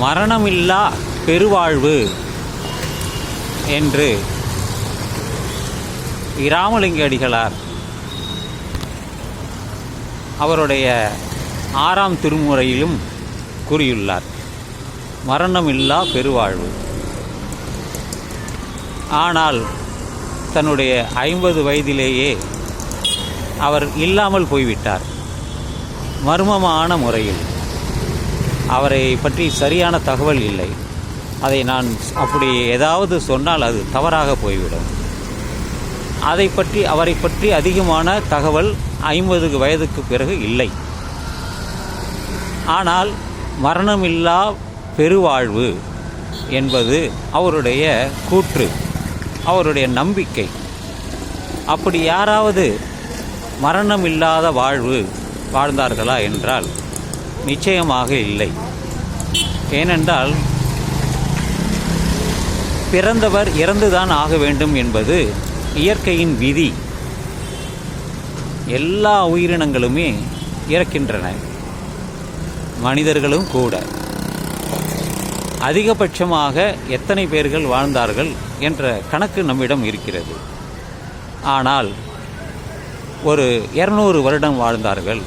மரணமில்லா பெருவாழ்வு என்று இராமலிங்க அடிகளார் அவருடைய ஆறாம் திருமுறையிலும் கூறியுள்ளார். மரணமில்லா பெருவாழ்வு. ஆனால் தன்னுடைய ஐம்பது வயதிலேயே அவர் இல்லாமல் போய்விட்டார். மர்மமான முறையில். அவரை பற்றி சரியான தகவல் இல்லை. அதை நான் அப்படி ஏதாவது சொன்னால் அது தவறாக போய்விடும். அதை பற்றி அவரை பற்றி அதிகமான தகவல் ஐம்பது வயதுக்கு பிறகு இல்லை. ஆனால் மரணமில்லா பெருவாழ்வு என்பது அவருடைய கூற்று அவருடைய நம்பிக்கை. அப்படி யாராவது மரணமில்லாத வாழ்வு வாழ்ந்தார்களா என்றால் நிச்சயமாக இல்லை. ஏனென்றால் பிறந்தவர் இறந்துதான் ஆக வேண்டும் என்பது இயற்கையின் விதி. எல்லா உயிரினங்களுமே இறக்கின்றன. மனிதர்களும் கூட. அதிகபட்சமாக எத்தனை பேர்கள் வாழ்ந்தார்கள் என்ற கணக்கு நம்மிடம் இருக்கிறது. ஆனால் ஒரு இரநூறு வருடம் வாழ்ந்தார்கள்.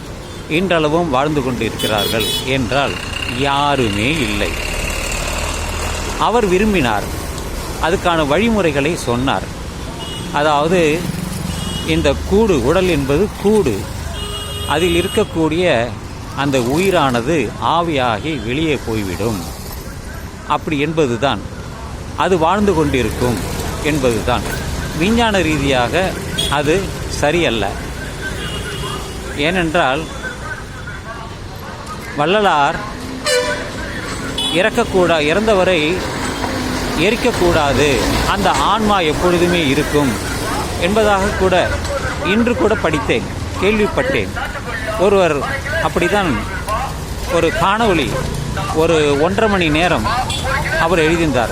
இன்றளவும் வாழ்ந்து கொண்டிருக்கிறார்கள் என்றால் யாருமே இல்லை. அவர் விரும்பினார். அதுக்கான வழிமுறைகளை சொன்னார். அதாவது இந்த கூடு உடல் என்பது கூடு. அதில் இருக்கக்கூடிய அந்த உயிரானது ஆவியாகி வெளியே போய்விடும். அப்படி என்பதுதான். அது வாழ்ந்து கொண்டிருக்கும் என்பதுதான். விஞ்ஞான ரீதியாக அது சரியல்ல. ஏனென்றால் வள்ளலார் இறக்கக்கூடா இறந்தவரை எரிக்கக்கூடாது. அந்த ஆன்மா எப்பொழுதுமே இருக்கும் என்பதாக கூட இன்று கூட படித்தேன் கேள்விப்பட்டேன். ஒருவர் அப்படிதான் ஒரு காணொளி ஒரு ஒன்றரை மணி நேரம் அவர் எழுதியிருந்தார்.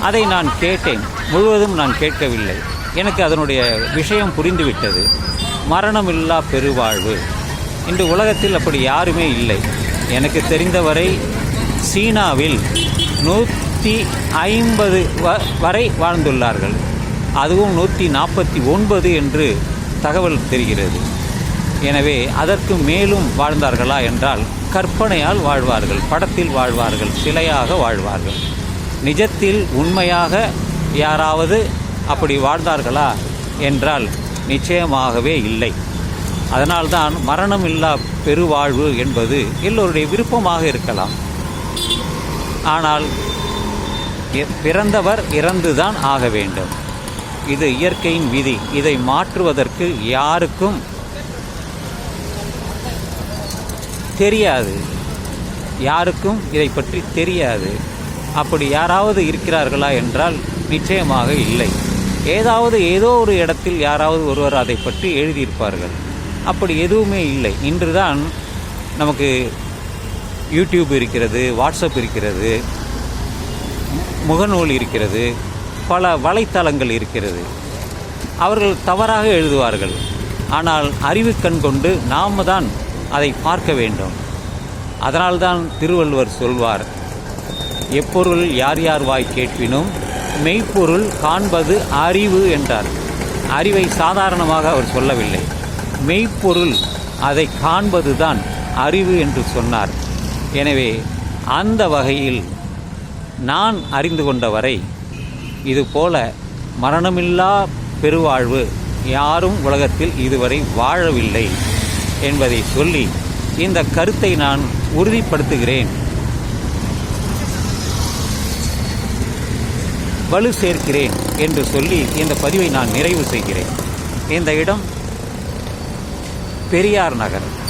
அதை நான் கேட்டேன். முழுவதும் நான் கேட்கவில்லை. எனக்கு அதனுடைய விஷயம் புரிந்துவிட்டது. மரணமில்லா பெருவாழ்வு. இன்று உலகத்தில் அப்படி யாருமே இல்லை. எனக்கு தெரிந்தவரை சீனாவில் நூற்றி ஐம்பது வ வரை வாழ்ந்துள்ளார்கள். அதுவும் நூற்றி நாற்பத்தி ஒன்பது என்று தகவல் தெரிகிறது. எனவே அதற்கு மேலும் வாழ்ந்தார்களா என்றால் கற்பனையால் வாழ்வார்கள் படத்தில் வாழ்வார்கள் சிலையாக வாழ்வார்கள். நிஜத்தில் உண்மையாக யாராவது அப்படி வாழ்ந்தார்களா என்றால் நிச்சயமாகவே இல்லை. அதனால்தான் மரணமில்லா பெருவாழ்வு என்பது எல்லோருடைய விருப்பமாக இருக்கலாம். ஆனால் பிறந்தவர் இறந்துதான் ஆக வேண்டும். இது இயற்கையின் விதி. இதை மாற்றுவதற்கு யாருக்கும் தெரியாது. யாருக்கும் இதை பற்றி தெரியாது. அப்படி யாராவது இருக்கிறார்களா என்றால் நிச்சயமாக இல்லை. ஏதாவது ஏதோ ஒரு இடத்தில் யாராவது ஒருவர் அதை பற்றி எழுதியிருப்பார்கள். அப்படி எதுவுமே இல்லை. இன்றுதான் நமக்கு யூடியூப் இருக்கிறது வாட்ஸ்அப் இருக்கிறது முகநூல் இருக்கிறது பல வலைத்தளங்கள் இருக்கிறது. அவர்கள் தவறாக எழுதுவார்கள். ஆனால் அறிவு கண் கொண்டு நாம் தான் அதை பார்க்க வேண்டும். அதனால்தான் திருவள்ளுவர் சொல்வார் எப்பொருள் யார் யார் வாய் கேட்பினும் மெய்ப்பொருள் காண்பது அறிவு என்றார். அறிவை சாதாரணமாக அவர் சொல்லவில்லை. மெய்ப்பொருள் அதை காண்பதுதான் அறிவு என்று சொன்னார். எனவே அந்த வகையில் நான் அறிந்து கொண்ட வரை இதுபோல மரணமில்லா பெருவாழ்வு யாரும் உலகத்தில் இதுவரை வாழவில்லை என்பதை சொல்லி இந்த கருத்தை நான் உறுதிப்படுத்துகிறேன். வலு சேர்க்கிறேன் என்று சொல்லி இந்த பதிவை நான் நிறைவு செய்கிறேன். இந்த இடம் பெரியார் நகர்.